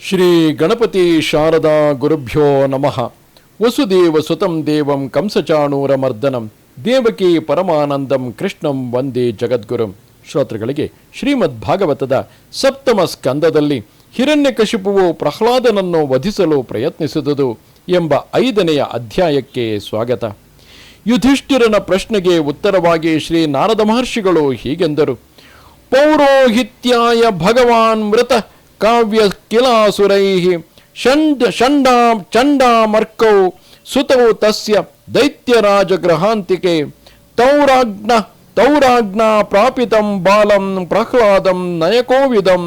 ಶ್ರೀ ಗಣಪತಿ ಶಾರದಾ ಗುರುಭ್ಯೋ ನಮಃ. ವಸುದೇವ ಸುತಂ ದೇವಂ ಕಂಸಚಾಣೂರ ಮರ್ದನಂ. ದೇವಕಿ ಪರಮಾನಂದಂ ಕೃಷ್ಣಂ ವಂದೇ ಜಗದ್ಗುರುಂ. ಶ್ರೋತೃಗಳಿಗೆ ಶ್ರೀಮದ್ ಭಾಗವತದ ಸಪ್ತಮ ಸ್ಕಂದದಲ್ಲಿ ಹಿರಣ್ಯಕಶಿಪುವು ಪ್ರಹ್ಲಾದನನ್ನು ವಧಿಸಲು ಪ್ರಯತ್ನಿಸಿದುದು ಎಂಬ ಐದನೆಯ ಅಧ್ಯಾಯಕ್ಕೆ ಸ್ವಾಗತ. ಯುಧಿಷ್ಠಿರನ ಪ್ರಶ್ನೆಗೆ ಉತ್ತರವಾಗಿ ಶ್ರೀ ನಾರದ ಮಹರ್ಷಿಗಳು ಹೀಗೆಂದರು. ಪೌರೋಹಿತ್ಯಾಯ ಭಗವಾನ್ ಮೃತ ಕಾವ್ಯ ಕಿಲಾಸುರೈ ಷಂಡ ಷಂಡಾ ಚಂಡಾಮರ್ಕೌ ಸುತೌ ತಸ್ಯ ದೈತ್ಯರಾಜ ಗ್ರಹಾಂತಿಕೆ ತೌರಾಜ್ಞ ತೌರಾಜ್ಞ ಪ್ರಾಪಿತಂ ಬಾಲಂ ಪ್ರಹ್ಲಾದಂ ನಯಕೋವಿದಂ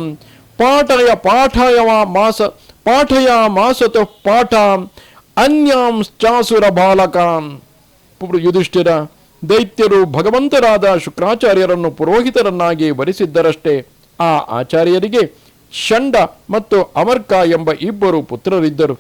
ಪಾಠಯ ಪಾಠಯ ಮಾಸ ಪಾಠಯ ಮಾಸತು ಪಾಠ ಅನ್ಯಾಂಶ್ಚಾಸುರ ಬಾಲಕಾಂ ಪುರು ಯುಧಿಷ್ಠಿರ ದೈತ್ಯರು ಭಗವಂತರಾದ ಶುಕ್ರಾಚಾರ್ಯರನ್ನು ಪುರೋಹಿತರನ್ನಾಗಿ ವರಿಸಿದ್ದರಷ್ಟೇ ಆ ಆಚಾರ್ಯರಿಗೆ ಷಂಡ ಮತ್ತು ಅಮರ್ಕ ಎಂಬ ಇಬ್ಬರು ಪುತ್ರರಿದ್ದರು.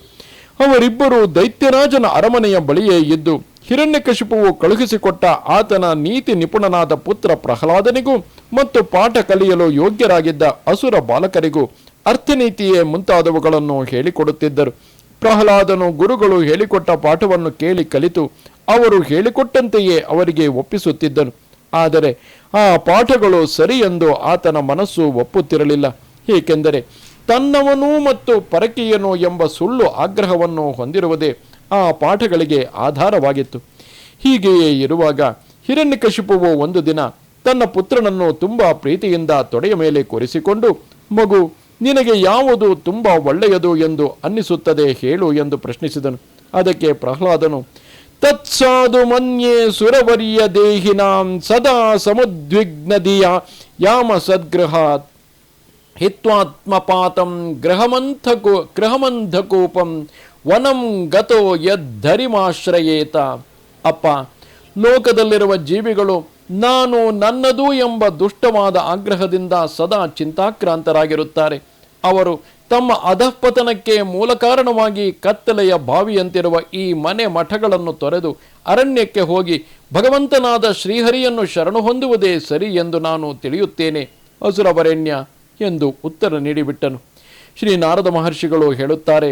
ಅವರಿಬ್ಬರು ದೈತ್ಯರಾಜನ ಅರಮನೆಯ ಬಳಿಯೇ ಇದ್ದು, ಹಿರಣ್ಯಕಶಿಪುವು ಕಳುಹಿಸಿಕೊಟ್ಟ ಆತನ ನೀತಿ ನಿಪುಣನಾದ ಪುತ್ರ ಪ್ರಹ್ಲಾದನಿಗೂ ಮತ್ತು ಪಾಠ ಕಲಿಯಲು ಯೋಗ್ಯರಾಗಿದ್ದ ಅಸುರ ಬಾಲಕರಿಗೂ ಅರ್ಥನೀತಿಯೇ ಮುಂತಾದವುಗಳನ್ನು ಹೇಳಿಕೊಡುತ್ತಿದ್ದರು. ಪ್ರಹ್ಲಾದನು ಗುರುಗಳು ಹೇಳಿಕೊಟ್ಟ ಪಾಠವನ್ನು ಕೇಳಿ ಕಲಿತು, ಅವರು ಹೇಳಿಕೊಟ್ಟಂತೆಯೇ ಅವರಿಗೆ ಒಪ್ಪಿಸುತ್ತಿದ್ದನು ಆದರೆ ಆ ಪಾಠಗಳು ಸರಿ ಎಂದು ಆತನ ಮನಸ್ಸು ಒಪ್ಪುತ್ತಿರಲಿಲ್ಲ. ಏಕೆಂದರೆ ತನ್ನವನು ಮತ್ತು ಪರಕೀಯನೋ ಎಂಬ ಸುಳ್ಳು ಆಗ್ರಹವನ್ನು ಹೊಂದಿರುವುದೇ ಆ ಪಾಠಗಳಿಗೆ ಆಧಾರವಾಗಿತ್ತು. ಹೀಗೆಯೇ ಇರುವಾಗ ಹಿರಣ್ಯಕಶಿಪುವು ಒಂದು ದಿನ ತನ್ನ ಪುತ್ರನನ್ನು ತುಂಬಾ ಪ್ರೀತಿಯಿಂದ ತೊಡೆಯ ಮೇಲೆ ಕೊರಿಸಿಕೊಂಡು, ಮಗು, ನಿನಗೆ ಯಾವುದು ತುಂಬಾ ಒಳ್ಳೆಯದು ಎಂದು ಅನ್ನಿಸುತ್ತದೆ ಹೇಳು ಎಂದು ಪ್ರಶ್ನಿಸಿದನು. ಅದಕ್ಕೆ ಪ್ರಹ್ಲಾದನು ತತ್ಸಾಧು ಮನ್ಯೆ ಸುರವರಿಯ ದೇಹಿನಾಂ ಸದಾ ಸಮುದ್ವಿಗ್ನದಿಯ ಯಾಮ ಸದ್ಗೃಹಾತ್ ಹಿತ್ವಾತ್ಮಪಾತಂ ಗೃಹಮಂಥಕೋ ಗೃಹಮಂಧಕೂಪಂ ವನಂ ಗತೋ ಯದ್ಧರಿಮಾಶ್ರಯೇತ. ಅಪ್ಪ, ಲೋಕದಲ್ಲಿರುವ ಜೀವಿಗಳು ನಾನು ನನ್ನದು ಎಂಬ ದುಷ್ಟವಾದ ಆಗ್ರಹದಿಂದ ಸದಾ ಚಿಂತಾಕ್ರಾಂತರಾಗಿರುತ್ತಾರೆ. ಅವರು ತಮ್ಮ ಅಧಃಪತನಕ್ಕೆ ಮೂಲ ಕಾರಣವಾಗಿ ಕತ್ತಲೆಯ ಬಾವಿಯಂತಿರುವ ಈ ಮನೆ ಮಠಗಳನ್ನು ತೊರೆದು ಅರಣ್ಯಕ್ಕೆ ಹೋಗಿ ಭಗವಂತನಾದ ಶ್ರೀಹರಿಯನ್ನು ಶರಣು ಹೊಂದುವುದೇ ಸರಿ ಎಂದು ನಾನು ತಿಳಿಯುತ್ತೇನೆ. ಅಸುರವರೆಣ್ಯ ಎಂದು ಉತ್ತರ ನೀಡಿಬಿಟ್ಟನು. ಶ್ರೀ ನಾರದ ಮಹರ್ಷಿಗಳು ಹೇಳುತ್ತಾರೆ,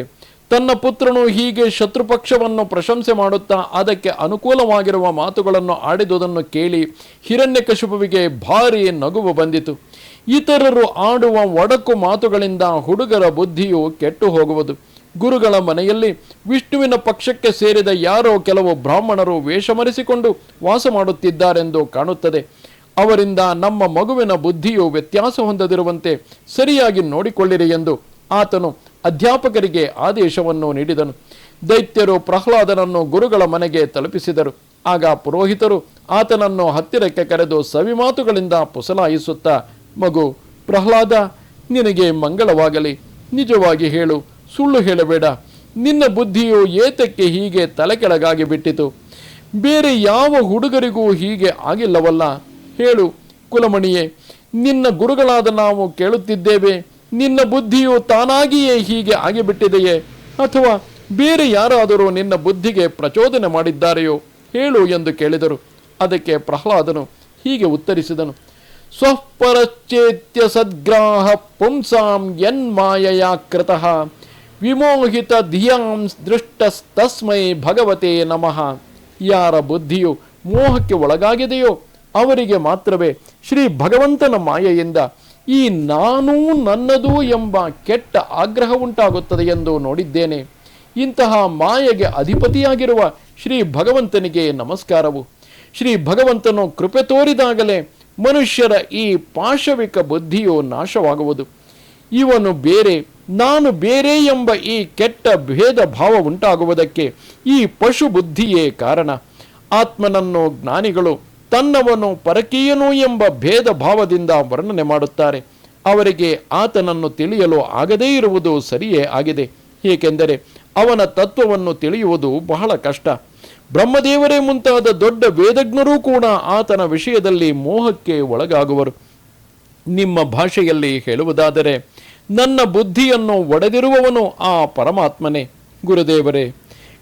ತನ್ನ ಪುತ್ರನು ಹೀಗೆ ಶತ್ರುಪಕ್ಷವನ್ನು ಪ್ರಶಂಸೆ ಮಾಡುತ್ತಾ ಅದಕ್ಕೆ ಅನುಕೂಲವಾಗಿರುವ ಮಾತುಗಳನ್ನು ಆಡಿದುದನ್ನು ಕೇಳಿ ಹಿರಣ್ಯಕಶಿಪುವಿಗೆ ಭಾರಿ ನಗುವು ಬಂದಿತು. ಇತರರು ಆಡುವ ಒಡಕು ಮಾತುಗಳಿಂದ ಹುಡುಗರ ಬುದ್ಧಿಯು ಕೆಟ್ಟು ಹೋಗುವುದು. ಗುರುಗಳ ಮನೆಯಲ್ಲಿ ವಿಷ್ಣುವಿನ ಪಕ್ಷಕ್ಕೆ ಸೇರಿದ ಯಾರೋ ಕೆಲವು ಬ್ರಾಹ್ಮಣರು ವೇಷಮರೆಸಿಕೊಂಡು ವಾಸ ಮಾಡುತ್ತಿದ್ದಾರೆಂದು ಕಾಣುತ್ತದೆ. ಅವರಿಂದ ನಮ್ಮ ಮಗುವಿನ ಬುದ್ಧಿಯು ವ್ಯತ್ಯಾಸ ಹೊಂದದಿರುವಂತೆ ಸರಿಯಾಗಿ ನೋಡಿಕೊಳ್ಳಿರಿ ಎಂದು ಆತನು ಅಧ್ಯಾಪಕರಿಗೆ ಆದೇಶವನ್ನು ನೀಡಿದನು. ದೈತ್ಯರು ಪ್ರಹ್ಲಾದನನ್ನು ಗುರುಗಳ ಮನೆಗೆ ತಲುಪಿಸಿದರು. ಆಗ ಪುರೋಹಿತರು ಆತನನ್ನು ಹತ್ತಿರಕ್ಕೆ ಕರೆದು ಸವಿಮಾತುಗಳಿಂದ ಪುಸಲಾಯಿಸುತ್ತಾ, ಮಗು, ಪ್ರಹ್ಲಾದ, ನಿನಗೆ ಮಂಗಳವಾಗಲಿ. ನಿಜವಾಗಿ ಹೇಳು, ಸುಳ್ಳು ಹೇಳಬೇಡ. ನಿನ್ನ ಬುದ್ಧಿಯು ಏತಕ್ಕೆ ಹೀಗೆ ತಲೆಕೆಳಗಾಗಿ ಬಿಟ್ಟಿತು? ಬೇರೆ ಯಾವ ಹುಡುಗರಿಗೂ ಹೀಗೆ ಆಗಿಲ್ಲವಲ್ಲ. ಹೇಳು, ಕುಲಮಣಿಯೇ, ನಿನ್ನ ಗುರುಗಳಾದ ನಾವು ಕೇಳುತ್ತಿದ್ದೇವೆ, ನಿನ್ನ ಬುದ್ಧಿಯು ತಾನಾಗಿಯೇ ಹೀಗೆ ಆಗಿಬಿಟ್ಟಿದೆಯೇ? ಅಥವಾ ಬೇರೆ ಯಾರಾದರೂ ನಿನ್ನ ಬುದ್ಧಿಗೆ ಪ್ರಚೋದನೆ ಮಾಡಿದ್ದಾರೆಯೋ? ಹೇಳು ಎಂದು ಕೇಳಿದರು. ಅದಕ್ಕೆ ಪ್ರಹ್ಲಾದನು ಹೀಗೆ ಉತ್ತರಿಸಿದನು. ಸ್ವಪರಶ್ಚೇತ್ಯ ಸದ್ಗ್ರಾಹ ಪುಂಸಾಂ ಯನ್ಮಾಯಯ ಕೃತಃ ವಿಮೋಹಿತ ಧಿಯಾಂ ದೃಷ್ಟಸ್ತಸ್ಮೈ ಭಗವತೆ ನಮಃ. ಯಾರ ಬುದ್ಧಿಯು ಮೋಹಕ್ಕೆ ಒಳಗಾಗಿದೆಯೋ ಅವರಿಗೆ ಮಾತ್ರವೇ ಶ್ರೀ ಭಗವಂತನ ಮಾಯೆಯಿಂದ ಈ ನಾನೂ ನನ್ನದು ಎಂಬ ಕೆಟ್ಟ ಆಗ್ರಹ ಉಂಟಾಗುತ್ತದೆ ಎಂದು ನೋಡಿದ್ದೇನೆ. ಇಂತಹ ಮಾಯೆಗೆ ಅಧಿಪತಿಯಾಗಿರುವ ಶ್ರೀ ಭಗವಂತನಿಗೆ ನಮಸ್ಕಾರವು. ಶ್ರೀ ಭಗವಂತನು ಕೃಪೆ ತೋರಿದಾಗಲೇ ಮನುಷ್ಯರ ಈ ಪಾಶವಿಕ ಬುದ್ಧಿಯು ನಾಶವಾಗುವುದು. ಇವನು ಬೇರೆ, ನಾನು ಬೇರೆ ಎಂಬ ಈ ಕೆಟ್ಟ ಭೇದ ಭಾವ ಉಂಟಾಗುವುದಕ್ಕೆ ಈ ಪಶು ಬುದ್ಧಿಯೇ ಕಾರಣ. ಆತ್ಮನನ್ನು ಜ್ಞಾನಿಗಳು ತನ್ನವನು ಪರಕೀಯನು ಎಂಬ ಭೇದ ಭಾವದಿಂದ ವರ್ಣನೆ ಮಾಡುತ್ತಾರೆ. ಅವರಿಗೆ ಆತನನ್ನು ತಿಳಿಯಲು ಆಗದೇ ಇರುವುದು ಸರಿಯೇ ಆಗಿದೆ. ಏಕೆಂದರೆ ಅವನ ತತ್ವವನ್ನು ತಿಳಿಯುವುದು ಬಹಳ ಕಷ್ಟ. ಬ್ರಹ್ಮದೇವರೇ ಮುಂತಾದ ದೊಡ್ಡ ವೇದಜ್ಞರೂ ಕೂಡ ಆತನ ವಿಷಯದಲ್ಲಿ ಮೋಹಕ್ಕೆ ಒಳಗಾಗುವರು. ನಿಮ್ಮ ಭಾಷೆಯಲ್ಲಿ ಹೇಳುವುದಾದರೆ, ನನ್ನ ಬುದ್ಧಿಯನ್ನು ಒಡೆದಿರುವವನು ಆ ಪರಮಾತ್ಮನೇ. ಗುರುದೇವರೇ,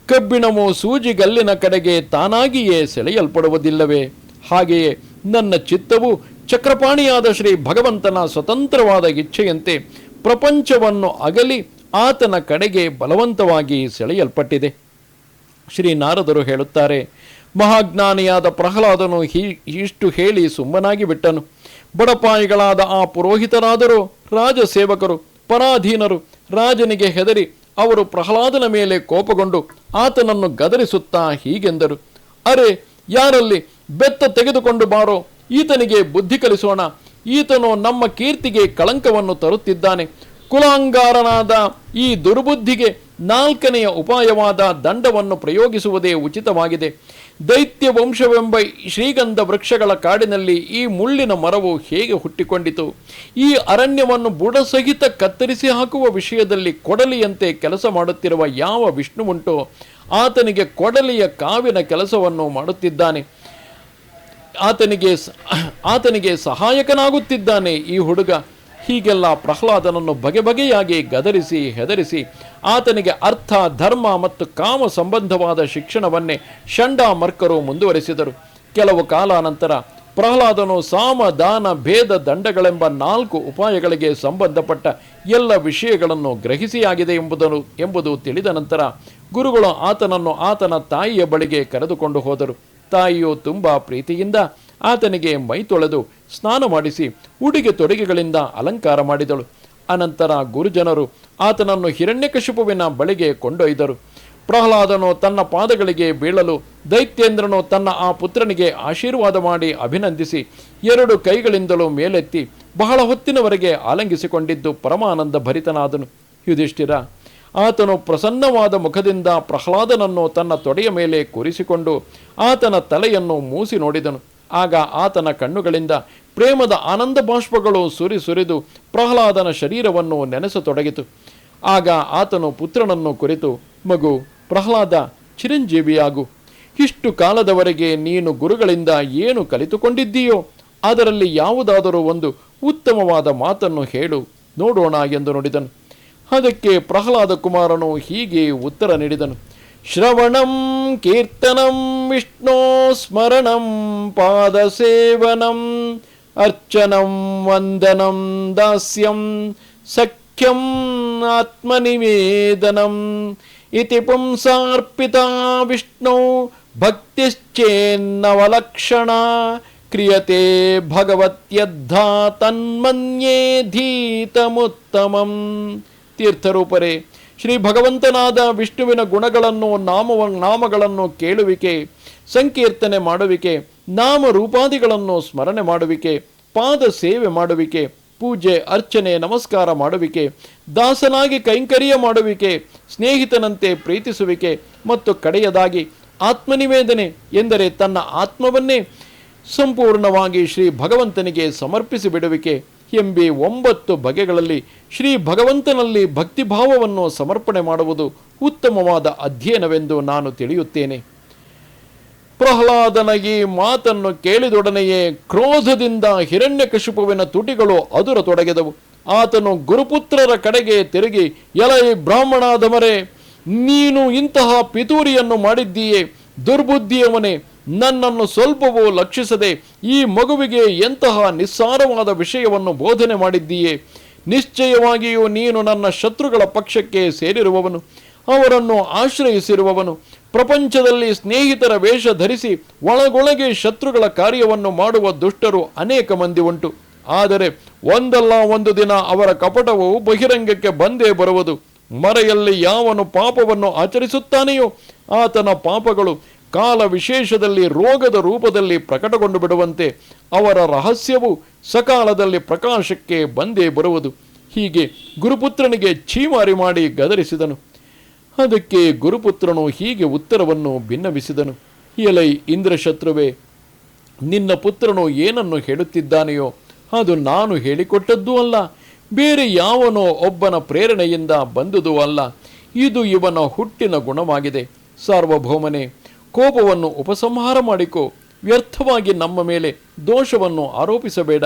ಕಬ್ಬಿಣವು ಸೂಜಿಗಲ್ಲಿನ ಕಡೆಗೆ ತಾನಾಗಿಯೇ ಸೆಳೆಯಲ್ಪಡುವುದಿಲ್ಲವೇ? ಹಾಗೆಯೇ ನನ್ನ ಚಿತ್ತವು ಚಕ್ರಪಾಣಿಯಾದ ಶ್ರೀ ಭಗವಂತನ ಸ್ವತಂತ್ರವಾದ ಇಚ್ಛೆಯಂತೆ ಪ್ರಪಂಚವನ್ನು ಅಗಲಿ ಆತನ ಕಡೆಗೆ ಬಲವಂತವಾಗಿ ಸೆಳೆಯಲ್ಪಟ್ಟಿದೆ. ಶ್ರೀ ನಾರದರು ಹೇಳುತ್ತಾರೆ, ಮಹಾಜ್ಞಾನಿಯಾದ ಪ್ರಹ್ಲಾದನು ಹೀ, ಇಷ್ಟು ಹೇಳಿ ಸುಮ್ಮನಾಗಿ ಬಿಟ್ಟನು. ಬಡಪಾಯಿಗಳಾದ ಆ ಪುರೋಹಿತರಾದರೂ, ರಾಜಸೇವಕರು, ಪರಾಧೀನರು, ರಾಜನಿಗೆ ಹೆದರಿ ಅವರು ಪ್ರಹ್ಲಾದನ ಮೇಲೆ ಕೋಪಗೊಂಡು ಆತನನ್ನು ಗದರಿಸುತ್ತಾ ಹೀಗೆಂದರು. ಅರೆ, ಯಾರಲ್ಲಿ ಬೆತ್ತ ತೆಗೆದುಕೊಂಡು ಬಾರೋ ಈತನಿಗೆ ಬುದ್ಧಿ ಕಲಿಸೋಣ. ಈತನು ನಮ್ಮ ಕೀರ್ತಿಗೆ ಕಳಂಕವನ್ನು ತರುತ್ತಿದ್ದಾನೆ. ಕುಲಾಂಗಾರನಾದ ಈ ದುರ್ಬುದ್ಧಿಗೆ ನಾಲ್ಕನೆಯ ಉಪಾಯವಾದ ದಂಡವನ್ನು ಪ್ರಯೋಗಿಸುವುದೇ ಉಚಿತವಾಗಿದೆ. ದೈತ್ಯ ವಂಶವೆಂಬ ಶ್ರೀಗಂಧ ವೃಕ್ಷಗಳ ಕಾಡಿನಲ್ಲಿ ಈ ಮುಳ್ಳಿನ ಮರವು ಹೇಗೆ ಹುಟ್ಟಿಕೊಂಡಿತು? ಈ ಅರಣ್ಯವನ್ನು ಬುಡಸಹಿತ ಕತ್ತರಿಸಿ ಹಾಕುವ ವಿಷಯದಲ್ಲಿ ಕೊಡಲಿಯಂತೆ ಕೆಲಸ ಮಾಡುತ್ತಿರುವ ಯಾವ ವಿಷ್ಣುವುಂಟೋ? ಆತನಿಗೆ ಕೊಡಲಿಯ ಕಾವಿನ ಕೆಲಸವನ್ನು ಮಾಡುತ್ತಿದ್ದಾನೆ. ಆತನಿಗೆ ಆತನಿಗೆ ಸಹಾಯಕನಾಗುತ್ತಿದ್ದಾನೆ ಈ ಹುಡುಗ. ಹೀಗೆಲ್ಲ ಪ್ರಹ್ಲಾದನನ್ನು ಬಗೆ ಬಗೆಯಾಗಿ ಗದರಿಸಿ, ಹೆದರಿಸಿ, ಆತನಿಗೆ ಅರ್ಥ, ಧರ್ಮ ಮತ್ತು ಕಾಮ ಸಂಬಂಧವಾದ ಶಿಕ್ಷಣವನ್ನೇ ಷಂಡಾಮರ್ಕರು ಮುಂದುವರೆಸಿದರು. ಕೆಲವು ಕಾಲಾನಂತರ ಪ್ರಹ್ಲಾದನು ಸಾಮ, ದಾನ, ಭೇದ, ದಂಡಗಳೆಂಬ ನಾಲ್ಕು ಉಪಾಯಗಳಿಗೆ ಸಂಬಂಧಪಟ್ಟ ಎಲ್ಲ ವಿಷಯಗಳನ್ನು ಗ್ರಹಿಸಿಯಾಗಿದೆ ಎಂಬುದನ್ನು ಎಂಬುದು ತಿಳಿದ ನಂತರ ಗುರುಗಳು ಆತನನ್ನು ಆತನ ತಾಯಿಯ ಬಳಿಗೆ ಕರೆದುಕೊಂಡು ಹೋದರು. ತಾಯಿಯು ತುಂಬ ಪ್ರೀತಿಯಿಂದ ಆತನಿಗೆ ಮೈ ತೊಳೆದು ಸ್ನಾನ ಮಾಡಿಸಿ ಉಡುಗೆ ತೊಡುಗೆಗಳಿಂದ ಅಲಂಕಾರ ಮಾಡಿದಳು. ಅನಂತರ ಗುರುಜನರು ಆತನನ್ನು ಹಿರಣ್ಯಕಶಿಪುವಿನ ಬಳಿಗೆ ಕೊಂಡೊಯ್ದರು. ಪ್ರಹ್ಲಾದನು ತನ್ನ ಪಾದಗಳಿಗೆ ಬೀಳಲು ದೈತ್ಯೇಂದ್ರನು ತನ್ನ ಆ ಪುತ್ರನಿಗೆ ಆಶೀರ್ವಾದ ಮಾಡಿ ಅಭಿನಂದಿಸಿ ಎರಡು ಕೈಗಳಿಂದಲೂ ಮೇಲೆತ್ತಿ ಬಹಳ ಹೊತ್ತಿನವರೆಗೆ ಆಲಂಗಿಸಿಕೊಂಡಿದ್ದು ಪರಮಾನಂದ ಭರಿತನಾದನು. ಯುಧಿಷ್ಠಿರ ಆತನು ಪ್ರಸನ್ನವಾದ ಮುಖದಿಂದ ಪ್ರಹ್ಲಾದನನ್ನು ತನ್ನ ತೊಡೆಯ ಮೇಲೆ ಕೂರಿಸಿಕೊಂಡು ಆತನ ತಲೆಯನ್ನು ಮೂಸಿ ನೋಡಿದನು. ಆಗ ಆತನ ಕಣ್ಣುಗಳಿಂದ ಪ್ರೇಮದ ಆನಂದ ಬಾಷ್ಪಗಳು ಸುರಿ ಸುರಿದು ಪ್ರಹ್ಲಾದನ ಶರೀರವನ್ನು ನೆನೆಸತೊಡಗಿತು. ಆಗ ಆತನು ಪುತ್ರನನ್ನು ಕುರಿತು, ಮಗು, ಪ್ರಹ್ಲಾದ, ಚಿರಂಜೀವಿಯಾಗು. ಇಷ್ಟು ಕಾಲದವರೆಗೆ ನೀನು ಗುರುಗಳಿಂದ ಏನು ಕಲಿತುಕೊಂಡಿದ್ದೀಯೋ, ಅದರಲ್ಲಿ ಯಾವುದಾದರೂ ಒಂದು ಉತ್ತಮವಾದ ಮಾತನ್ನು ಹೇಳು, ನೋಡೋಣ ಎಂದು ನುಡಿದನು. ಅದಕ್ಕೆ ಪ್ರಹ್ಲಾದ ಕುಮಾರನು ಹೀಗೆ ಉತ್ತರ ನೀಡಿದನು. ಶ್ರವಣಂ, ಕೀರ್ತನಂ, ವಿಷ್ಣೋ ಸ್ಮರಣಂ ಪಾದಸೇವನಂ ಅರ್ಚನಂ, ವಂದನಂ, ದಾಸ್ಯಂ, ಸಖ್ಯಂ, ಆತ್ಮನಿವೇದನಂ, ಇತಿ ಪುಂಸಾರ್ಪಿತ ವಿಷ್ಣು, ಭಕ್ತಿಶ್ಚೇನ್ನವಲಕ್ಷಣ, ಕ್ರಿಯತೆ ಭಗವತ್ಯದ್ಧ ತನ್ಮನ್ಯೇ ಧೀತಮುತ್ತಮಂ. ತೀರ್ಥರೂಪರೇ, ಶ್ರೀ ಭಗವಂತನಾದ ವಿಷ್ಣುವಿನ ಗುಣಗಳನ್ನು, ನಾಮ, ನಾಮಗಳನ್ನು ಕೇಳುವಿಕೆ, ಸಂಕೀರ್ತನೆ ಮಾಡುವಿಕೆ ನಾಮ ರೂಪಾದಿಗಳನ್ನು ಸ್ಮರಣೆ ಮಾಡುವಿಕೆ, ಪಾದ ಸೇವೆ ಮಾಡುವಿಕೆ, ಪೂಜೆ, ಅರ್ಚನೆ, ನಮಸ್ಕಾರ ಮಾಡುವಿಕೆ, ದಾಸನಾಗಿ ಕೈಂಕರ್ಯ ಮಾಡುವಿಕೆ, ಸ್ನೇಹಿತನಂತೆ ಪ್ರೀತಿಸುವಿಕೆ ಮತ್ತು ಕಡೆಯದಾಗಿ ಆತ್ಮನಿವೇದನೆ ಎಂದರೆ ತನ್ನ ಆತ್ಮವನ್ನೇ ಸಂಪೂರ್ಣವಾಗಿ ಶ್ರೀ ಭಗವಂತನಿಗೆ ಸಮರ್ಪಿಸಿ ಬಿಡುವಿಕೆ ಎಂಬಿ ಒಂಬತ್ತು ಬಗೆಗಳಲ್ಲಿ ಶ್ರೀ ಭಗವಂತನಲ್ಲಿ ಭಕ್ತಿಭಾವವನ್ನು ಸಮರ್ಪಣೆ ಮಾಡುವುದು ಉತ್ತಮವಾದ ಅಧ್ಯಯನವೆಂದು ನಾನು ತಿಳಿಯುತ್ತೇನೆ. ಪ್ರಹ್ಲಾದನಗಿ ಮಾತನ್ನು ಕೇಳಿದೊಡನೆಯೇ ಕ್ರೋಧದಿಂದ ಹಿರಣ್ಯಕಶಿಪುವಿನ ತುಟಿಗಳು ಅದುರತೊಡಗಿದವು. ಆತನು ಗುರುಪುತ್ರರ ಕಡೆಗೆ ತಿರುಗಿ, ಎಲೈ ಬ್ರಾಹ್ಮಣಾದಮರೆ ನೀನು ಇಂತಹ ಪಿತೂರಿಯನ್ನು ಮಾಡಿದ್ದೀಯೇ, ದುರ್ಬುದ್ಧಿಯವನೇ ನನ್ನನ್ನು ಸ್ವಲ್ಪವೂ ಲಕ್ಷಿಸದೆ ಈ ಮಗುವಿಗೆ ಎಂತಹ ನಿಸ್ಸಾರವಾದ ವಿಷಯವನ್ನು ಬೋಧನೆ ಮಾಡಿದ್ದೀಯೇ? ನಿಶ್ಚಯವಾಗಿಯೂ ನೀನು ನನ್ನ ಶತ್ರುಗಳ ಪಕ್ಷಕ್ಕೆ ಸೇರಿರುವವನು, ಅವರನ್ನು ಆಶ್ರಯಿಸಿರುವವನು, ಪ್ರಪಂಚದಲ್ಲಿ ಸ್ನೇಹಿತರ ವೇಷ ಧರಿಸಿ ಒಳಗೊಳಗೆ ಶತ್ರುಗಳ ಕಾರ್ಯವನ್ನು ಮಾಡುವ ದುಷ್ಟರು ಅನೇಕ ಮಂದಿ ಉಂಟು. ಆದರೆ ಒಂದಲ್ಲ ಒಂದು ದಿನ ಅವರ ಕಪಟವು ಬಹಿರಂಗಕ್ಕೆ ಬಂದೇ ಬರುವುದು. ಮರೆಯಲ್ಲಿ ಯಾವನು ಪಾಪವನ್ನು ಆಚರಿಸುತ್ತಾನೆಯೋ, ಆತನ ಪಾಪಗಳು ಕಾಲ ವಿಶೇಷದಲ್ಲಿ ರೋಗದ ರೂಪದಲ್ಲಿ ಪ್ರಕಟಗೊಂಡು ಬಿಡುವಂತೆ ಅವರ ರಹಸ್ಯವು ಸಕಾಲದಲ್ಲಿ ಪ್ರಕಾಶಕ್ಕೆ ಬಂದೇ ಬರುವುದು. ಹೀಗೆ ಗುರುಪುತ್ರನಿಗೆ ಛೀಮಾರಿ ಮಾಡಿ ಗದರಿಸಿದನು. ಅದಕ್ಕೆ ಗುರುಪುತ್ರನು ಹೀಗೆ ಉತ್ತರವನ್ನು ಭಿನ್ನವಿಸಿದನು ಎಲೈ ಇಂದ್ರಶತ್ರುವೆ, ನಿನ್ನ ಪುತ್ರನು ಏನನ್ನು ಹೇಳುತ್ತಿದ್ದಾನೆಯೋ ಅದು ನಾನು ಹೇಳಿಕೊಟ್ಟದ್ದೂ ಅಲ್ಲ. ಬೇರೆ ಯಾವನೋ ಒಬ್ಬನ ಪ್ರೇರಣೆಯಿಂದ ಬಂದುದೂ ಅಲ್ಲ. ಇದು ಇವನ ಹುಟ್ಟಿನ ಗುಣವಾಗಿದೆ. ಸಾರ್ವಭೌಮನೇ ಕೋಪವನ್ನು ಉಪಸಂಹಾರ ಮಾಡಿಕೊ, ವ್ಯರ್ಥವಾಗಿ ನಮ್ಮ ಮೇಲೆ ದೋಷವನ್ನು ಆರೋಪಿಸಬೇಡ.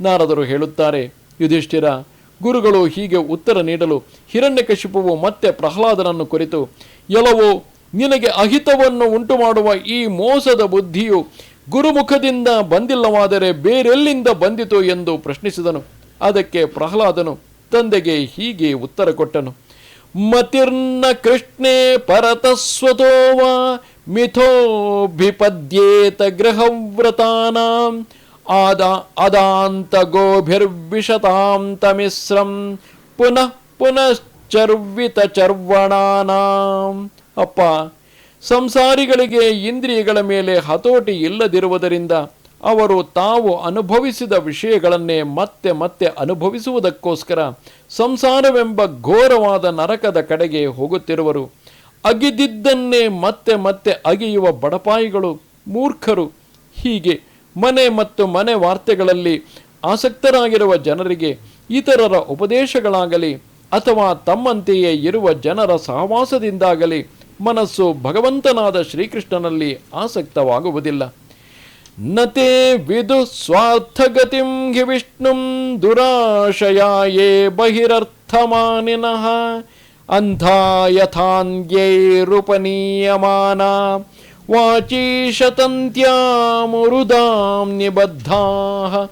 ನಾರದರು ಹೇಳುತ್ತಾರೆ, ಯುಧಿಷ್ಠಿರ, ಗುರುಗಳು ಹೀಗೆ ಉತ್ತರ ನೀಡಲು ಹಿರಣ್ಯಕಶಿಪವು ಮತ್ತೆ ಪ್ರಹ್ಲಾದನನ್ನು ಕುರಿತು ಎಲ್ಲವೋ ನಿನಗೆ ಅಹಿತವನ್ನು ಉಂಟು ಮಾಡುವ ಈ ಮೋಸದ ಬುದ್ಧಿಯು ಗುರುಮುಖದಿಂದ ಬಂದಿಲ್ಲವಾದರೆ ಬೇರೆಲ್ಲಿಂದ ಬಂದಿತು ಎಂದು ಪ್ರಶ್ನಿಸಿದನು. ಅದಕ್ಕೆ ಪ್ರಹ್ಲಾದನು ತಂದೆಗೆ ಹೀಗೆ ಉತ್ತರ ಕೊಟ್ಟನು, ಮತಿರ್ನ ಕೃಷ್ಣೇ ಪರತಸ್ವತೋ ಮಿಥೋಭಿಪದ್ಯೇತ ಗೃಹವ್ರತಾಂ ಆದ ಅದಾಂತ ಗೋಭಿರ್ವಿಶತಾಂ ಮಿಶ್ರಂ ಪುನಃ ಪುನಶ್ಚರ್ವಿತ ಚರ್ವಣಾನಾಂ ಅಪ್ಪ ಸಂಸಾರಿಗಳಿಗೆ ಇಂದ್ರಿಯಗಳ ಮೇಲೆ ಹತೋಟಿ ಇಲ್ಲದಿರುವುದರಿಂದ ಅವರು ತಾವು ಅನುಭವಿಸಿದ ವಿಷಯಗಳನ್ನೇ ಮತ್ತೆ ಮತ್ತೆ ಅನುಭವಿಸುವುದಕ್ಕೋಸ್ಕರ ಸಂಸಾರವೆಂಬ ಘೋರವಾದ ನರಕದ ಕಡೆಗೆ ಹೋಗುತ್ತಿರುವರು. ಅಗಿದಿದ್ದನ್ನೇ ಮತ್ತೆ ಮತ್ತೆ ಅಗಿಯುವ ಬಡಪಾಯಿಗಳು, ಮೂರ್ಖರು. ಹೀಗೆ ಮನೆ ಮತ್ತು ಮನೆ ವಾರ್ತೆಗಳಲ್ಲಿ ಆಸಕ್ತರಾಗಿರುವ ಜನರಿಗೆ ಇತರರ ಉಪದೇಶಗಳಾಗಲಿ ಅಥವಾ ತಮ್ಮಂತೆಯೇ ಇರುವ ಜನರ ಸಹವಾಸದಿಂದಾಗಲಿ ಮನಸ್ಸು ಭಗವಂತನಾದ ಶ್ರೀಕೃಷ್ಣನಲ್ಲಿ ಆಸಕ್ತವಾಗುವುದಿಲ್ಲ. ನತೆ ವಿದು ಸ್ವಾರ್ಥಗತಿಂ ಹಿ ವಿಷ್ಣುಂ ದುರಾಶಯಾಯೇ ಬಹಿರರ್ಥಮಾನಿನಃ. ಅಂಥ ಯಥಾನ್ಯೈರುಪನೀಯಮಾನ ವಾಚೀಶತಂತ್ಯಾಮುರುದಾಂ ನಿಬದ್ಧಾ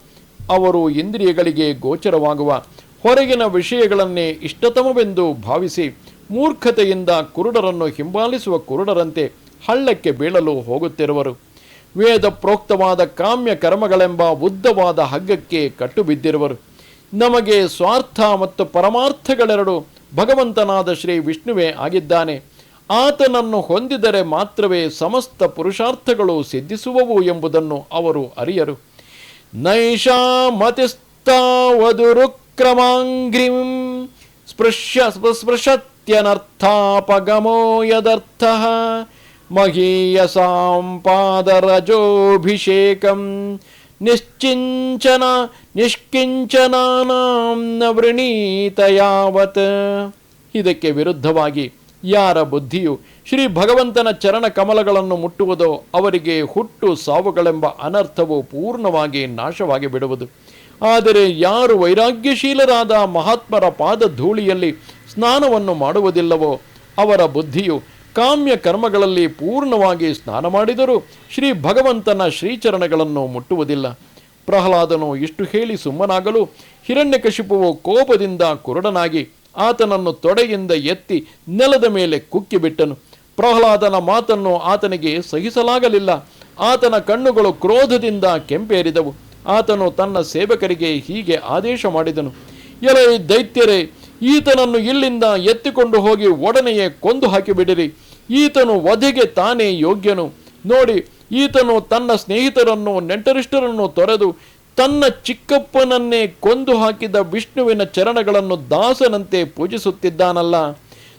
ಅವರು ಇಂದ್ರಿಯಗಳಿಗೆ ಗೋಚರವಾಗುವ ಹೊರಗಿನ ವಿಷಯಗಳನ್ನೇ ಇಷ್ಟತಮವೆಂದು ಭಾವಿಸಿ ಮೂರ್ಖತೆಯಿಂದ ಕುರುಡರನ್ನು ಹಿಂಬಾಲಿಸುವ ಕುರುಡರಂತೆ ಹಳ್ಳಕ್ಕೆ ಬೀಳಲು ಹೋಗುತ್ತಿರುವರು. ವೇದ ಪ್ರೋಕ್ತವಾದ ಕಾಮ್ಯ ಕರ್ಮಗಳೆಂಬ ಉದ್ದವಾದ ಹಗ್ಗಕ್ಕೆ ಕಟ್ಟುಬಿದ್ದಿರುವರು. ನಮಗೆ ಸ್ವಾರ್ಥ ಮತ್ತು ಪರಮಾರ್ಥಗಳೆರಡು ಭಗವಂತನಾದ ಶ್ರೀ ವಿಷ್ಣುವೇ ಆಗಿದ್ದಾನೆ. ಆತನನ್ನು ಹೊಂದಿದರೆ ಮಾತ್ರವೇ ಸಮಸ್ತ ಪುರುಷಾರ್ಥಗಳು ಸಿದ್ಧಿಸುವವು ಎಂಬುದನ್ನು ಅವರು ಅರಿಯರು. ನೈಷಾಮತಿಸ್ತಾವದುರುಕ್ರಮಾಂಗ್ರಿಂ ಸ್ಪೃಶ್ಯ ಸ್ಪೃಶತ್ಯನರ್ಥಾಪಗಮೋ ಯದರ್ಥ ಮಹೀಯಸಾಂ ಪಾದರಜೋಭಿಷೇಕಂ ನಿಶ್ಚಿಂಚನ, ನಿಷ್ಕಿಂಚನಾನಾಂ ವೃಣೀತಯಾವತ್ ವೃಣೀತ ಯಾವತ್. ಇದಕ್ಕೆ ವಿರುದ್ಧವಾಗಿ ಯಾರ ಬುದ್ಧಿಯು ಶ್ರೀ ಭಗವಂತನ ಚರಣ ಕಮಲಗಳನ್ನು ಮುಟ್ಟುವುದೋ ಅವರಿಗೆ ಹುಟ್ಟು ಸಾವುಗಳೆಂಬ ಅನರ್ಥವು ಪೂರ್ಣವಾಗಿ ನಾಶವಾಗಿ ಬಿಡುವುದು. ಆದರೆ ಯಾರು ವೈರಾಗ್ಯಶೀಲರಾದ ಮಹಾತ್ಮರ ಪಾದ ಧೂಳಿಯಲ್ಲಿ ಸ್ನಾನವನ್ನು ಮಾಡುವುದಿಲ್ಲವೋ ಅವರ ಬುದ್ಧಿಯು ಕಾಮ್ಯ ಕರ್ಮಗಳಲ್ಲಿ ಪೂರ್ಣವಾಗಿ ಸ್ನಾನ ಮಾಡಿದರೂ ಶ್ರೀ ಭಗವಂತನ ಶ್ರೀಚರಣಗಳನ್ನು ಮುಟ್ಟುವುದಿಲ್ಲ. ಪ್ರಹ್ಲಾದನು ಇಷ್ಟು ಹೇಳಿ ಸುಮ್ಮನಾಗಲು ಹಿರಣ್ಯಕಶಿಪುವು ಕೋಪದಿಂದ ಕುರುಡನಾಗಿ ಆತನನ್ನು ತೊಡೆಯಿಂದ ಎತ್ತಿ ನೆಲದ ಮೇಲೆ ಕುಕ್ಕಿಬಿಟ್ಟನು. ಪ್ರಹ್ಲಾದನ ಮಾತನ್ನು ಆತನಿಗೆ ಸಹಿಸಲಾಗಲಿಲ್ಲ. ಆತನ ಕಣ್ಣುಗಳು ಕ್ರೋಧದಿಂದ ಕೆಂಪೇರಿದವು. ಆತನು ತನ್ನ ಸೇವಕರಿಗೆ ಹೀಗೆ ಆದೇಶ ಮಾಡಿದನು. ಎಲೆ ದೈತ್ಯರೇ, ಈತನನ್ನು ಇಲ್ಲಿಂದ ಎತ್ತಿಕೊಂಡು ಹೋಗಿ ಒಡನೆಯೇ ಕೊಂದು ಹಾಕಿಬಿಡಿರಿ. ಈತನು ವಧೆಗೆ ತಾನೇ ಯೋಗ್ಯನು. ನೋಡಿ, ಈತನು ತನ್ನ ಸ್ನೇಹಿತರನ್ನು, ನೆಂಟರಿಷ್ಟರನ್ನು ತೊರೆದು ತನ್ನ ಚಿಕ್ಕಪ್ಪನನ್ನೇ ಕೊಂದು ಹಾಕಿದ ವಿಷ್ಣುವಿನ ಚರಣಗಳನ್ನು ದಾಸನಂತೆ ಪೂಜಿಸುತ್ತಿದ್ದಾನಲ್ಲ.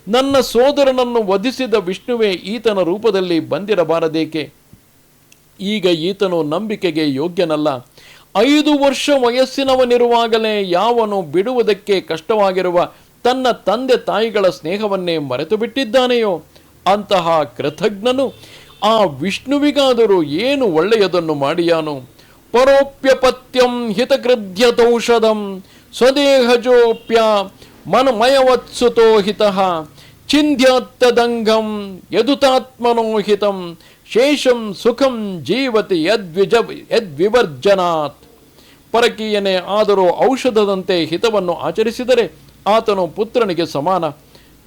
ನನ್ನ ಸೋದರನನ್ನು ವಧಿಸಿದ ವಿಷ್ಣುವೇ ಈತನ ರೂಪದಲ್ಲಿ ಬಂದಿರಬಾರದೇಕೆ? ಈಗ ಈತನು ನಂಬಿಕೆಗೆ ಯೋಗ್ಯನಲ್ಲ. ಐದು ವರ್ಷ ವಯಸ್ಸಿನವನಿರುವಾಗಲೇ ಯಾವನು ಬಿಡುವುದಕ್ಕೆ ಕಷ್ಟವಾಗಿರುವ ತನ್ನ ತಂದೆ ತಾಯಿಗಳ ಸ್ನೇಹವನ್ನೇ ಮರೆತು ಬಿಟ್ಟಿದ್ದಾನೆಯೋ ಅಂತಹ ಕೃತಜ್ಞನು, ಆ ವಿಷ್ಣುವಿಗಾದರೂ ಏನು ಒಳ್ಳೆಯದನ್ನು ಮಾಡಿಯಾನು? ಪರೋಪ್ಯಪತ್ಯಂ ಹಿತಕೃದ್ಯತೌಷಧಂ ಸ್ವದೇಹಜೋಪ್ಯ ಮನಮಯವತ್ಸುತೋ ಹಿತಃ ಚಿಂಧ್ಯಾತ್ತದಂಗಂ ಯದುತಾತ್ಮನೋಹಿತಂ ಶೇಷಂ ಸುಖಂ ಜೀವತಿ ಯದ್ವಿಜ ಯದ್ವಿವರ್ಜನಾತ್. ಪರಕೀಯನೇ, ಆದರೂ ಔಷಧದಂತೆ ಹಿತವನ್ನು ಆಚರಿಸಿದರೆ ಆತನು ಪುತ್ರನಿಗೆ ಸಮಾನ.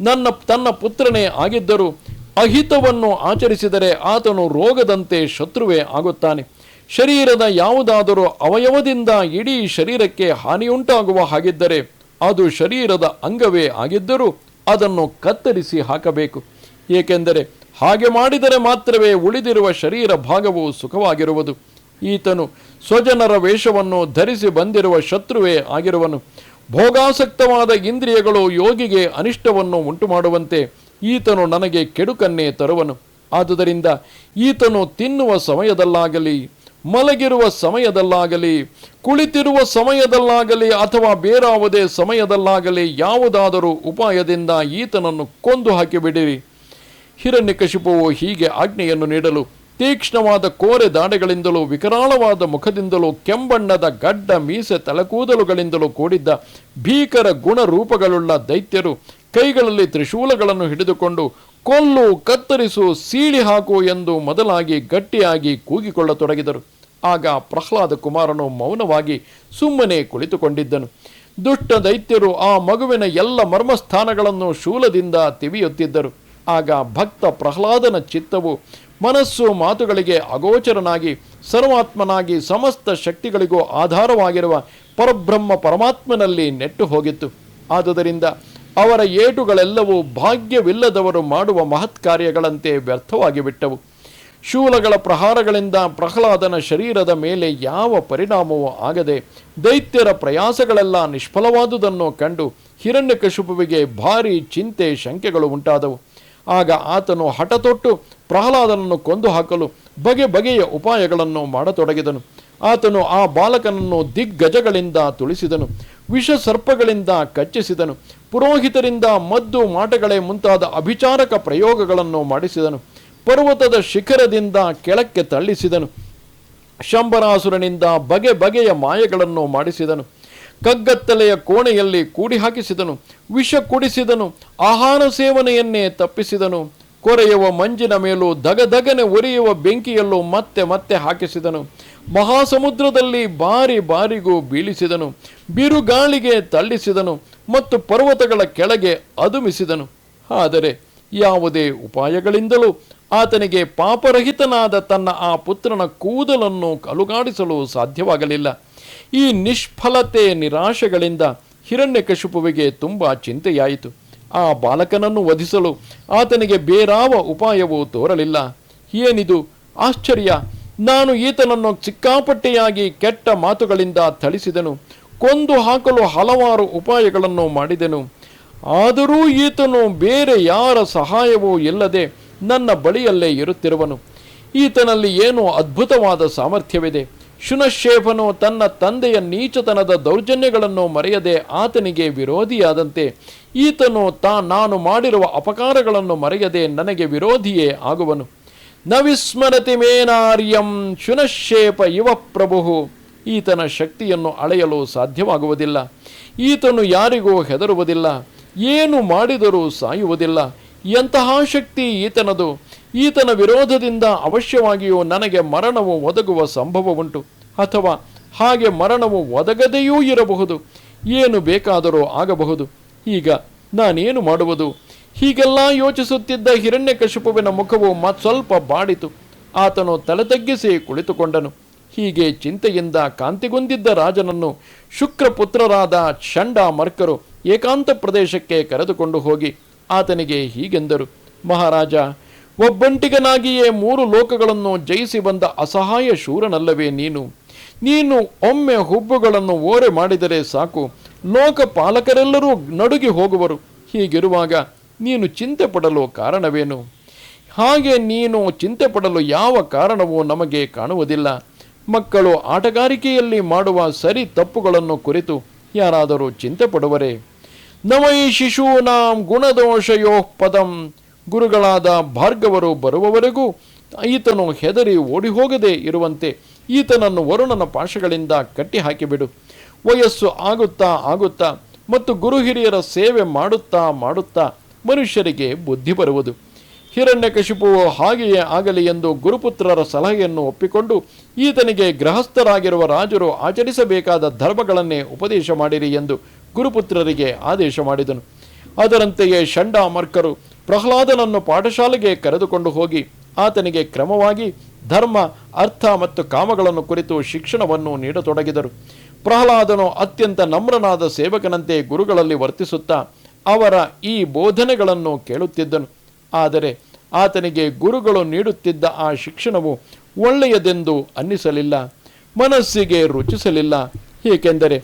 ನನ್ನ, ತನ್ನ ಪುತ್ರನೇ ಆಗಿದ್ದರೂ ಅಹಿತವನ್ನು ಆಚರಿಸಿದರೆ ಆತನು ರೋಗದಂತೆ ಶತ್ರುವೇ ಆಗುತ್ತಾನೆ. ಶರೀರದ ಯಾವುದಾದರೂ ಅವಯವದಿಂದ ಇಡೀ ಶರೀರಕ್ಕೆ ಹಾನಿಯುಂಟಾಗುವ ಹಾಗಿದ್ದರೆ ಅದು ಶರೀರದ ಅಂಗವೇ ಆಗಿದ್ದರೂ ಅದನ್ನು ಕತ್ತರಿಸಿ ಹಾಕಬೇಕು. ಏಕೆಂದರೆ ಹಾಗೆ ಮಾಡಿದರೆ ಮಾತ್ರವೇ ಉಳಿದಿರುವ ಶರೀರ ಭಾಗವು ಸುಖವಾಗಿರುವುದು. ಈತನು ಸ್ವಜನರ ವೇಷವನ್ನು ಧರಿಸಿ ಬಂದಿರುವ ಶತ್ರುವೇ ಆಗಿರುವನು. ಭೋಗಾಸಕ್ತವಾದ ಇಂದ್ರಿಯಗಳು ಯೋಗಿಗೆ ಅನಿಷ್ಟವನ್ನು ಉಂಟು ಮಾಡುವಂತೆ ಈತನು ನನಗೆ ಕೆಡುಕನ್ನೇ ತರುವನು. ಆದುದರಿಂದ ಈತನು ತಿನ್ನುವ ಸಮಯದಲ್ಲಾಗಲಿ, ಮಲಗಿರುವ ಸಮಯದಲ್ಲಾಗಲಿ, ಕುಳಿತಿರುವ ಸಮಯದಲ್ಲಾಗಲಿ ಅಥವಾ ಬೇರಾವುದೇ ಸಮಯದಲ್ಲಾಗಲಿ ಯಾವುದಾದರೂ ಉಪಾಯದಿಂದ ಈತನನ್ನು ಕೊಂದು ಹಾಕಿಬಿಡಿರಿ. ಹಿರಣ್ಯಕಶಿಪುವು ಹೀಗೆ ಆಜ್ಞೆಯನ್ನು ನೀಡಲು, ತೀಕ್ಷ್ಣವಾದ ಕೋರೆ ದಾಡೆಗಳಿಂದಲೂ ವಿಕರಾಳವಾದ ಮುಖದಿಂದಲೂ ಕೆಂಬಣ್ಣದ ಗಡ್ಡ ಮೀಸೆ ತಲೆಕೂದಲುಗಳಿಂದಲೂ ಕೂಡಿದ್ದ ಭೀಕರ ಗುಣರೂಪಗಳುಳ್ಳ ದೈತ್ಯರು ಕೈಗಳಲ್ಲಿ ತ್ರಿಶೂಲಗಳನ್ನು ಹಿಡಿದುಕೊಂಡು, ಕೊಲ್ಲು, ಕತ್ತರಿಸು, ಸೀಳಿ ಹಾಕು ಎಂದು ಮೊದಲಾಗಿ ಗಟ್ಟಿಯಾಗಿ ಕೂಗಿಕೊಳ್ಳತೊಡಗಿದರು. ಆಗ ಪ್ರಹ್ಲಾದ ಕುಮಾರನು ಮೌನವಾಗಿ ಸುಮ್ಮನೆ ಕುಳಿತುಕೊಂಡಿದ್ದನು. ದುಷ್ಟ ದೈತ್ಯರು ಆ ಮಗುವಿನ ಎಲ್ಲ ಮರ್ಮಸ್ಥಾನಗಳನ್ನು ಶೂಲದಿಂದ ತಿವಿಯುತ್ತಿದ್ದರು. ಆಗ ಭಕ್ತ ಪ್ರಹ್ಲಾದನ ಚಿತ್ತವು ಮನಸ್ಸು ಮಾತುಗಳಿಗೆ ಅಗೋಚರನಾಗಿ, ಸರ್ವಾತ್ಮನಾಗಿ ಸಮಸ್ತ ಶಕ್ತಿಗಳಿಗೂ ಆಧಾರವಾಗಿರುವ ಪರಬ್ರಹ್ಮ ಪರಮಾತ್ಮನಲ್ಲಿ ನೆಟ್ಟು ಹೋಗಿತ್ತು. ಆದುದರಿಂದ ಅವರ ಏಟುಗಳೆಲ್ಲವೂ ಭಾಗ್ಯವಿಲ್ಲದವರು ಮಾಡುವ ಮಹತ್ ಕಾರ್ಯಗಳಂತೆ ವ್ಯರ್ಥವಾಗಿ ಬಿಟ್ಟವು ಶೂಲಗಳ ಪ್ರಹಾರಗಳಿಂದ ಪ್ರಹ್ಲಾದನ ಶರೀರದ ಮೇಲೆ ಯಾವ ಪರಿಣಾಮವೂ ಆಗದೆ ದೈತ್ಯರ ಪ್ರಯಾಸಗಳೆಲ್ಲ ನಿಷ್ಫಲವಾದುದನ್ನು ಕಂಡು ಹಿರಣ್ಯಕಶುಪುವಿಗೆ ಭಾರಿ ಚಿಂತೆ ಶಂಕೆಗಳು ಉಂಟಾದವು. ಆಗ ಆತನು ಹಠತೊಟ್ಟು ಪ್ರಹ್ಲಾದನನ್ನು ಕೊಂದು ಹಾಕಲು ಬಗೆ ಬಗೆಯ ಉಪಾಯಗಳನ್ನು ಮಾಡತೊಡಗಿದನು. ಆತನು ಆ ಬಾಲಕನನ್ನು ದಿಗ್ಗಜಗಳಿಂದ ತುಳಿಸಿದನು. ವಿಷ ಸರ್ಪಗಳಿಂದ ಕಚ್ಚಿಸಿದನು. ಪುರೋಹಿತರಿಂದ ಮದ್ದು ಮಾಟಗಳೇ ಮುಂತಾದ ಅಭಿಚಾರಕ ಪ್ರಯೋಗಗಳನ್ನು ಮಾಡಿಸಿದನು. ಪರ್ವತದ ಶಿಖರದಿಂದ ಕೆಳಕ್ಕೆ ತಳ್ಳಿಸಿದನು. ಶಂಬರಾಸುರನಿಂದ ಬಗೆ ಬಗೆಯ ಮಾಯಗಳನ್ನು ಮಾಡಿಸಿದನು. ಕಗ್ಗತ್ತಲೆಯ ಕೋಣೆಯಲ್ಲಿ ಕೂಡಿ ಹಾಕಿಸಿದನು ವಿಷ ಕುಡಿಸಿದನು. ಆಹಾರ ಸೇವನೆಯನ್ನೇ ತಪ್ಪಿಸಿದನು. ಕೊರೆಯುವ ಮಂಜಿನ ಮೇಲೂ ದಗದಗನೆ ಉರಿಯುವ ಬೆಂಕಿಯಲ್ಲೂ ಮತ್ತೆ ಮತ್ತೆ ಹಾಕಿಸಿದನು. ಮಹಾಸಮುದ್ರದಲ್ಲಿ ಬಾರಿ ಬಾರಿಗೂ ಬೀಳಿಸಿದನು. ಬಿರುಗಾಳಿಗೆ ತಳ್ಳಿಸಿದನು ಮತ್ತು ಪರ್ವತಗಳ ಕೆಳಗೆ ಅದುಮಿಸಿದನು. ಆದರೆ ಯಾವುದೇ ಉಪಾಯಗಳಿಂದಲೂ ಆತನಿಗೆ ಪಾಪರಹಿತನಾದ ತನ್ನ ಆ ಪುತ್ರನ ಕೂದಲನ್ನು ಕಲುಗಾಡಿಸಲು ಸಾಧ್ಯವಾಗಲಿಲ್ಲ. ಈ ನಿಷ್ಫಲತೆ ನಿರಾಶೆಗಳಿಂದ ಹಿರಣ್ಯಕಶಿಪುವಿಗೆ ತುಂಬ ಚಿಂತೆಯಾಯಿತು. ಆ ಬಾಲಕನನ್ನು ವಧಿಸಲು ಆತನಿಗೆ ಬೇರಾವ ಉಪಾಯವೂ ತೋರಲಿಲ್ಲ. ಏನಿದು ಆಶ್ಚರ್ಯ! ನಾನು ಈತನನ್ನು ಸಿಕ್ಕಾಪಟ್ಟೆಯಾಗಿ ಕೆಟ್ಟ ಮಾತುಗಳಿಂದ ಥಳಿಸಿದನು, ಕೊಂದು ಹಾಕಲು ಹಲವಾರು ಉಪಾಯಗಳನ್ನು ಮಾಡಿದೆನು. ಆದರೂ ಈತನು ಬೇರೆ ಯಾರ ಸಹಾಯವೂ ಇಲ್ಲದೆ ನನ್ನ ಬಳಿಯಲ್ಲೇ ಇರುತ್ತಿರುವನು. ಈತನಲ್ಲಿ ಏನೋ ಅದ್ಭುತವಾದ ಸಾಮರ್ಥ್ಯವಿದೆ. ಶುನಶೇಫನು ತನ್ನ ತಂದೆಯ ನೀಚತನದ ದೌರ್ಜನ್ಯಗಳನ್ನು ಮರೆಯದೆ ಆತನಿಗೆ ವಿರೋಧಿಯಾದಂತೆ, ಈತನು ತಾ ನಾನು ಮಾಡಿರುವ ಅಪಕಾರಗಳನ್ನು ಮರೆಯದೆ ನನಗೆ ವಿರೋಧಿಯೇ ಆಗುವನು. ನ ವಿಸ್ಮರತಿ ಮೇನಾರ್ಯಂ ಶುನಶೇಪ ಯುವ ಪ್ರಭು ಈತನ ಶಕ್ತಿಯನ್ನು ಅಳೆಯಲು ಸಾಧ್ಯವಾಗುವುದಿಲ್ಲ. ಈತನು ಯಾರಿಗೂ ಹೆದರುವುದಿಲ್ಲ. ಏನು ಮಾಡಿದರೂ ಸಾಯುವುದಿಲ್ಲ. ಎಂತಹ ಶಕ್ತಿ ಈತನದು. ಈತನ ವಿರೋಧದಿಂದ ಅವಶ್ಯವಾಗಿಯೂ ನನಗೆ ಮರಣವು ಒದಗುವ ಸಂಭವವುಂಟು. ಅಥವಾ ಹಾಗೆ ಮರಣವು ಒದಗದೆಯೂ ಇರಬಹುದು. ಏನು ಬೇಕಾದರೂ ಆಗಬಹುದು. ಈಗ ನಾನೇನು ಮಾಡುವುದು? ಹೀಗೆಲ್ಲ ಯೋಚಿಸುತ್ತಿದ್ದ ಹಿರಣ್ಯಕಶಿಪುವಿನ ಮುಖವು ಮತ್ ಸ್ವಲ್ಪ ಬಾಡಿತು. ಆತನು ತಲೆ ತಗ್ಗಿಸಿ ಕುಳಿತುಕೊಂಡನು. ಹೀಗೆ ಚಿಂತೆಯಿಂದ ಕಾಂತಿಗೊಂದಿದ್ದ ರಾಜನನ್ನು ಶುಕ್ರಪುತ್ರರಾದ ಷಂಡ ಮರ್ಕರು ಏಕಾಂತ ಪ್ರದೇಶಕ್ಕೆ ಕರೆದುಕೊಂಡು ಹೋಗಿ ಆತನಿಗೆ ಹೀಗೆಂದರು. ಮಹಾರಾಜ, ಒಬ್ಬಂಟಿಗನಾಗಿಯೇ ಮೂರು ಲೋಕಗಳನ್ನು ಜಯಿಸಿ ಬಂದ ಅಸಹಾಯ ಶೂರನಲ್ಲವೇ ನೀನು? ನೀನು ಒಮ್ಮೆ ಹುಬ್ಬುಗಳನ್ನು ಓರೆ ಮಾಡಿದರೆ ಸಾಕು. ಲೋಕಪಾಲಕರೆಲ್ಲರೂ ನಡುಗಿ ಹೋಗುವರು. ಹೀಗಿರುವಾಗ ನೀನು ಚಿಂತೆ ಪಡಲು ಕಾರಣವೇನು? ಹಾಗೆ ನೀನು ಚಿಂತೆ ಪಡಲು ಯಾವ ಕಾರಣವೂ ನಮಗೆ ಕಾಣುವುದಿಲ್ಲ. ಮಕ್ಕಳು ಆಟಗಾರಿಕೆಯಲ್ಲಿ ಮಾಡುವ ಸರಿ ತಪ್ಪುಗಳನ್ನು ಕುರಿತು ಯಾರಾದರೂ ಚಿಂತೆ ಪಡುವರೇ ನವೈ ಶಿಶೂನಾಂ ಗುಣದೋಷಯೋ ಪದಂ. ಗುರುಗಳಾದ ಭಾರ್ಗವರು ಬರುವವರೆಗೂ ಈತನು ಹೆದರಿ ಓಡಿ ಹೋಗದೆ ಇರುವಂತೆ ಈತನನ್ನು ವರುಣನ ಪಾಶಗಳಿಂದ ಕಟ್ಟಿಹಾಕಿಬಿಡು. ವಯಸ್ಸು ಆಗುತ್ತಾ ಆಗುತ್ತಾ ಮತ್ತು ಗುರು ಹಿರಿಯರ ಸೇವೆ ಮಾಡುತ್ತಾ ಮಾಡುತ್ತಾ ಮನುಷ್ಯರಿಗೆ ಬುದ್ಧಿ ಬರುವುದು. ಹಿರಣ್ಯಕಶಿಪುವು ಹಾಗೆಯೇ ಆಗಲಿ ಎಂದು ಗುರುಪುತ್ರರ ಸಲಹೆಯನ್ನು ಒಪ್ಪಿಕೊಂಡು, ಈತನಿಗೆ ಗೃಹಸ್ಥರಾಗಿರುವ ರಾಜರು ಆಚರಿಸಬೇಕಾದ ಧರ್ಮಗಳನ್ನೇ ಉಪದೇಶ ಮಾಡಿರಿ ಎಂದು ಗುರುಪುತ್ರರಿಗೆ ಆದೇಶ ಮಾಡಿದನು. ಅದರಂತೆಯೇ ಷಂಡಾಮರ್ಕರು ಪ್ರಹ್ಲಾದನನ್ನು ಪಾಠಶಾಲೆಗೆ ಕರೆದುಕೊಂಡು ಹೋಗಿ, ಆತನಿಗೆ ಕ್ರಮವಾಗಿ ಧರ್ಮ, ಅರ್ಥ ಮತ್ತು ಕಾಮಗಳನ್ನು ಕುರಿತು ಶಿಕ್ಷಣವನ್ನು ನೀಡತೊಡಗಿದರು. ಪ್ರಹ್ಲಾದನು ಅತ್ಯಂತ ನಮ್ರನಾದ ಸೇವಕನಂತೆ ಗುರುಗಳಲ್ಲಿ ವರ್ತಿಸುತ್ತಾ ಅವರ ಈ ಬೋಧನೆಗಳನ್ನು ಕೇಳುತ್ತಿದ್ದನು. ಆದರೆ ಆತನಿಗೆ ಗುರುಗಳು ನೀಡುತ್ತಿದ್ದ ಆ ಶಿಕ್ಷಣವು ಒಳ್ಳೆಯದೆಂದು ಅನ್ನಿಸಲಿಲ್ಲ, ಮನಸ್ಸಿಗೆ ರುಚಿಸಲಿಲ್ಲ. ಏಕೆಂದರೆ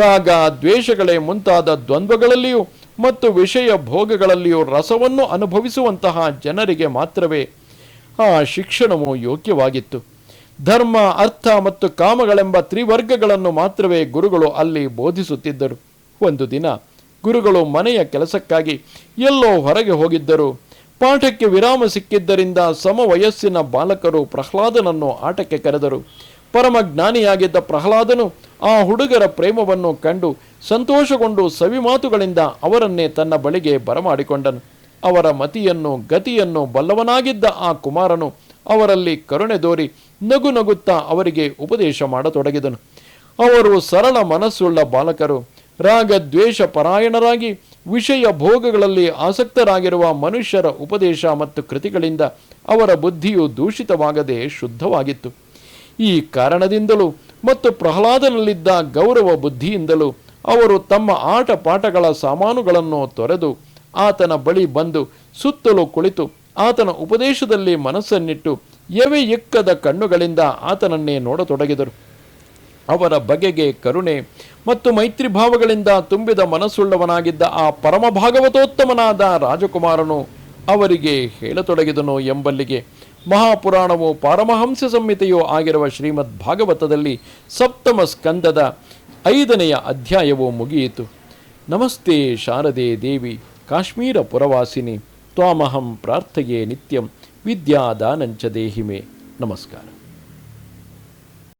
ರಾಗ ದ್ವೇಷಗಳೇ ಮುಂತಾದ ದ್ವಂದ್ವಗಳಲ್ಲಿಯೂ ಮತ್ತು ವಿಷಯ ಭೋಗಗಳಲ್ಲಿಯೂ ರಸವನ್ನು ಅನುಭವಿಸುವಂತಹ ಜನರಿಗೆ ಮಾತ್ರವೇ ಆ ಶಿಕ್ಷಣವು ಯೋಗ್ಯವಾಗಿತ್ತು. ಧರ್ಮ, ಅರ್ಥ ಮತ್ತು ಕಾಮಗಳೆಂಬ ತ್ರಿವರ್ಗಗಳನ್ನು ಮಾತ್ರವೇ ಗುರುಗಳು ಅಲ್ಲಿ ಬೋಧಿಸುತ್ತಿದ್ದರು. ಒಂದು ದಿನ ಗುರುಗಳು ಮನೆಯ ಕೆಲಸಕ್ಕಾಗಿ ಎಲ್ಲೋ ಹೊರಗೆ ಹೋಗಿದ್ದರು. ಪಾಠಕ್ಕೆ ವಿರಾಮ ಸಿಕ್ಕಿದ್ದರಿಂದ ಸಮ ವಯಸ್ಸಿನ ಬಾಲಕರು ಪ್ರಹ್ಲಾದನನ್ನು ಆಟಕ್ಕೆ ಕರೆದರು. ಪರಮಜ್ಞಾನಿಯಾಗಿದ್ದ ಪ್ರಹ್ಲಾದನು ಆ ಹುಡುಗರ ಪ್ರೇಮವನ್ನು ಕಂಡು ಸಂತೋಷಗೊಂಡು ಸವಿಮಾತುಗಳಿಂದ ಅವರನ್ನೇ ತನ್ನ ಬಳಿಗೆ ಬರಮಾಡಿಕೊಂಡನು. ಅವರ ಮತಿಯನ್ನು, ಗತಿಯನ್ನು ಬಲ್ಲವನಾಗಿದ್ದ ಆ ಕುಮಾರನು ಅವರಲ್ಲಿ ಕರುಣೆ ದೋರಿ ನಗು ನಗುತ್ತಾ ಅವರಿಗೆ ಉಪದೇಶ ಮಾಡತೊಡಗಿದನು. ಅವರು ಸರಳ ಮನಸ್ಸುಳ್ಳ ಬಾಲಕರು. ರಾಗದ್ವೇಷ ಪರಾಯಣರಾಗಿ ವಿಷಯ ಭೋಗಗಳಲ್ಲಿ ಆಸಕ್ತರಾಗಿರುವ ಮನುಷ್ಯರ ಉಪದೇಶ ಮತ್ತು ಕೃತಿಗಳಿಂದ ಅವರ ಬುದ್ಧಿಯು ದೂಷಿತವಾಗದೆ ಶುದ್ಧವಾಗಿತ್ತು. ಈ ಕಾರಣದಿಂದಲೂ ಮತ್ತು ಪ್ರಹ್ಲಾದನಲ್ಲಿದ್ದ ಗೌರವ ಬುದ್ಧಿಯಿಂದಲೂ ಅವರು ತಮ್ಮ ಆಟ ಪಾಠಗಳ ಸಾಮಾನುಗಳನ್ನು ತೊರೆದು ಆತನ ಬಳಿ ಬಂದು ಸುತ್ತಲೂ ಕುಳಿತು ಆತನ ಉಪದೇಶದಲ್ಲಿ ಮನಸ್ಸನ್ನಿಟ್ಟು ಎವೆ ಎಕ್ಕದ ಕಣ್ಣುಗಳಿಂದ ಆತನನ್ನೇ ನೋಡತೊಡಗಿದರು. ಅವರ ಬಗೆಗೆ ಕರುಣೆ ಮತ್ತು ಮೈತ್ರಿ ಭಾವಗಳಿಂದ ತುಂಬಿದ ಮನಸ್ಸುಳ್ಳವನಾಗಿದ್ದ ಆ ಪರಮ ಭಾಗವತೋತ್ತಮನಾದ ರಾಜಕುಮಾರನು ಅವರಿಗೆ ಹೇಳತೊಡಗಿದನು ಎಂಬಲ್ಲಿಗೆ. ಮಹಾಪುರಾಣವು ಪಾರಮಹಂಸ ಸಂಹಿತೆಯೂ ಆಗಿರುವ ಶ್ರೀಮದ್ ಭಾಗವತದಲ್ಲಿ ಸಪ್ತಮ ಸ್ಕಂದದ ಐದನೆಯ ಅಧ್ಯಾಯವು ಮುಗಿಯಿತು. ನಮಸ್ತೆ ಶಾರದೆ ದೇವಿ, ಕಾಶ್ಮೀರ ಪುರವಾಸಿನಿ, ತ್ವಾಮಹಂ ಪ್ರಾರ್ಥೆಯೇ ನಿತ್ಯಂ, ವಿದ್ಯಾದಾನಂಚ ದೇಹಿಮೆ. ನಮಸ್ಕಾರ.